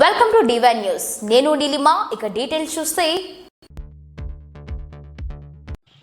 Welcome to divine news నేను నీలిమా ఇక details చూస్తే.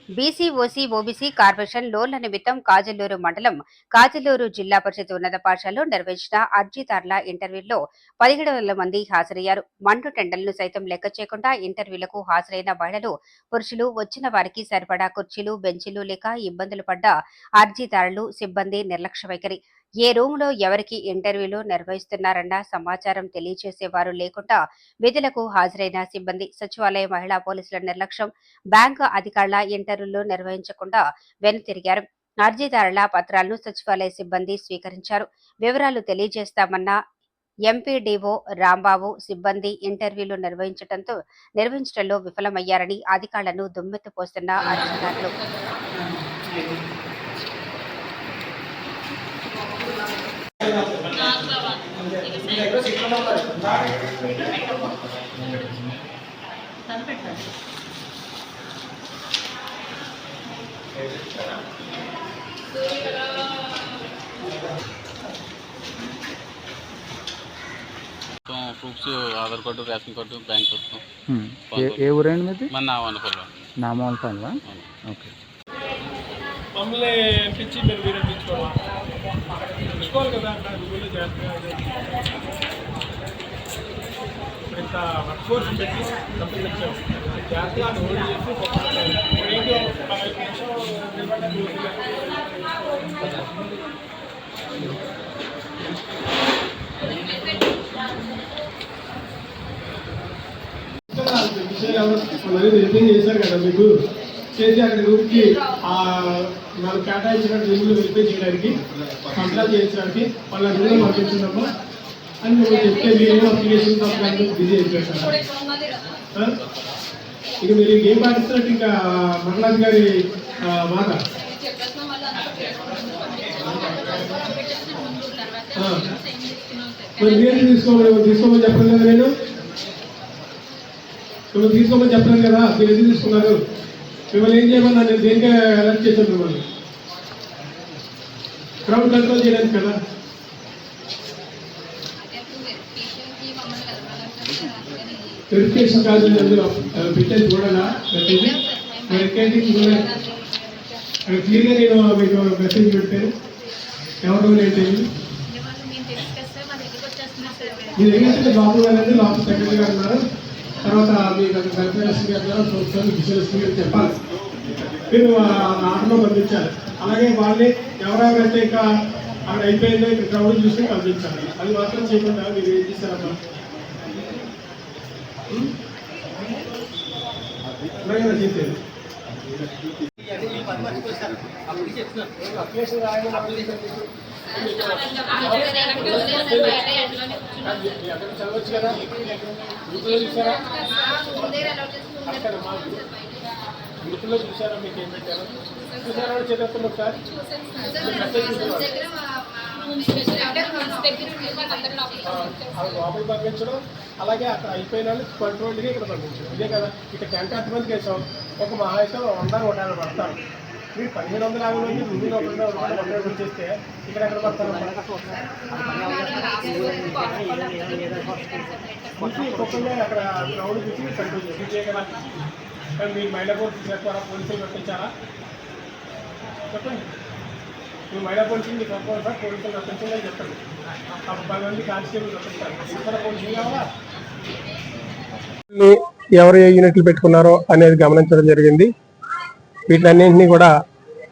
బీసీ ఓసీ ఓబీసీ కార్పొరేషన్ లోన్ల నిమిత్తం కాజల్లూరు మండలం కాజల్లూరు జిల్లా పరిషత్ ఉన్నత పాఠశాలలో నిర్వహించిన అర్జీదారుల ఇంటర్వ్యూలో పదిహేడు వందల మంది హాజరయ్యారు. మండు టెండర్లను సైతం లెక్క చేయకుండా ఇంటర్వ్యూలకు హాజరైన మహిళలు పురుషులు వచ్చిన వారికి సరిపడా కుర్చీలు బెంచీలు లేక ఇబ్బందులు పడ్డ అర్జీదారులు సిబ్బంది నిర్లక్ష్య వైఖరి. ఏ రూములో ఎవరికి ఇంటర్వ్యూలు నిర్వహిస్తున్నారన్న సమాచారం తెలియజేసేవారు లేకుండా విధులకు హాజరైన సిబ్బంది సచివాలయ మహిళా పోలీసుల నిర్లక్ష్యం బ్యాంకు అధికారుల ఇంటర్వ్యూలు నిర్వహించకుండా వెనుతిరిగారు. అర్జీదారుల పత్రాలను సచివాలయ సిబ్బంది స్వీకరించారు. వివరాలు తెలియజేస్తామన్న ఎంపీడీఓ రాంబాబు సిబ్బంది ఇంటర్వ్యూలు నిర్వహించడంతో నిర్వహించడంలో విఫలమయ్యారని అధికారులను దుమ్మెత్తిపోస్తున్న అర్జీదారులు proofs Aadhaar card ration card bank పుస్తకం. ఏ- ఊరండి మీది? మన నా వనపల్లి నామోల్ పనివా ఓకే. మమ్మల్ని పిచ్చి మీరు మీరు తెచ్చుకోవాలి తెచ్చుకోవాలి కదా అక్కడ ఊళ్ళో జాగ్రత్తగా ఇప్పుడు ఇంత వర్క్ పెట్టి కంపెనీ జాగ్రత్తగా హోల్డ్ చేసి ఇప్పుడు ఏంటి నిమిషాలు విషయాలు చేశారు కదా మీకు? చేసి అక్కడ రూమ్కి ఆ వాళ్ళు కేటాయించిన రూమ్లు వెరిఫై చేయడానికి కంప్లైంట్ చేయించడానికి వాళ్ళ రూమ్లో పంపించినప్పుడు అని మేము చెప్తే మీరు అప్లికేషన్ కంప్లైంట్ బిజీ అయిపోయారు ఇక మీరు ఏం పాటిస్తున్నట్టు ఇంకా మరలాజ్ గారి మాట? మరి మీరు తీసుకోమని తీసుకోమని చెప్పలేదు నేను? మిమ్మల్ని తీసుకోమని చెప్పలేదు కదా? మీరు ఎందుకు తీసుకున్నారు? మిమ్మల్ని ఏం చేయమన్నా నేను దేనికే అలర్ట్ చేశాను మిమ్మల్ని. క్రౌడ్ కంట్రోల్ చేయడానికి కదా? వెరిఫికేషన్ కాదు అందులో పెట్టేది చూడాలా? మెసేజ్ వెరిఫికేషన్ చూడాలి? అక్కడ క్లియర్గా నేను మీకు మెసేజ్ పెట్టాను. ఎవరు ఏంటి మీరు ఏంటంటే లోపల వెళ్ళండి లోపల సెక్రటరీ గారు ఉన్నారు. తర్వాత మీకు అక్కడ కల్పనలక్ష్మి గారు ఉన్నారు. చూస్తాను విజయలక్ష్మి గారు చెప్పాలి. మీరు ఆటలో పంపించాలి అలాగే వాళ్ళని ఎవరెవరైతే ఇంకా అక్కడ అయిపోయిందో ఇక్కడ క్రౌడ్ చూసి పంపించాలి అది మాత్రం చేయకుండా మీరు ఏం చేశారమ్మా ఉం? చేసేది అప్లికేషన్ రాయడం ఎక్కడ చదవచ్చు కదా గ్రూపులో చూసారా అక్కడ మా గ్రూపులో చూసారా మీకు ఏం పెట్టారు చూసారా చదువుతున్నా ఒకసారి లోపల పంపించడం అలాగే అక్కడ అయిపోయిన వాళ్ళు కంట్రోల్గా ఇక్కడ పంపించడం ఇదే కదా ఇక్కడ టెంట్ ఎంతమందికి వేసాం. ఒక మహా అయితే వంద నూట యాభై పడతారు మీరు పదిహేను వందల యాభై మంది ముందు ఒకటి ఒకటి వచ్చేస్తే ఇక్కడ ఎక్కడ పడతారు? చూసి ఒక్కొక్కరిని అక్కడ క్రౌడ్ చూసి కంట్రోల్ చేసి కదా. మీరు మహిళా పోలీసులు చేస్తారా పోలీసులు పెట్టించారా చెప్పండి. మీరు మహిళా పోలీసులు మీకు ఒక్కొక్క పోలీసులు రప్పించండి అని చెప్పండి. ఆ పది మంది కానిస్టేబుల్ రప్పించారు. ఇతర పోలీసులు కావాలా? ఎవరు ఏ యూనిట్లు పెట్టుకున్నారో అనేది గమనించడం జరిగింది. వీటన్నింటినీ కూడా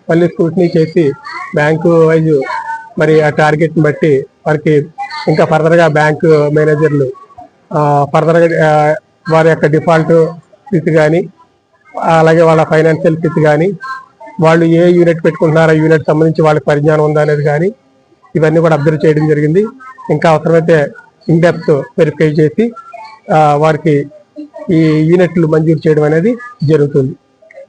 మళ్ళీ స్క్రూటినీ చేసి బ్యాంకు వైజ్ మరి ఆ టార్గెట్ని బట్టి వారికి ఇంకా ఫర్దర్గా బ్యాంకు మేనేజర్లు ఫర్దర్గా వారి యొక్క డిఫాల్ట్ స్థితి కానీ అలాగే వాళ్ళ ఫైనాన్షియల్ స్థితి కానీ వాళ్ళు ఏ యూనిట్ పెట్టుకుంటున్నారో ఆ యూనిట్ సంబంధించి వాళ్ళకి పరిజ్ఞానం ఉందా అనేది కానీ ఇవన్నీ కూడా అబ్జర్వ్ చేయడం జరిగింది. ఇంకా అవసరమైతే ఇన్డెప్త్ వెరిఫై చేసి వారికి ఈ యూనిట్లు మంజూరు చేయడం అనేది జరుగుతుంది.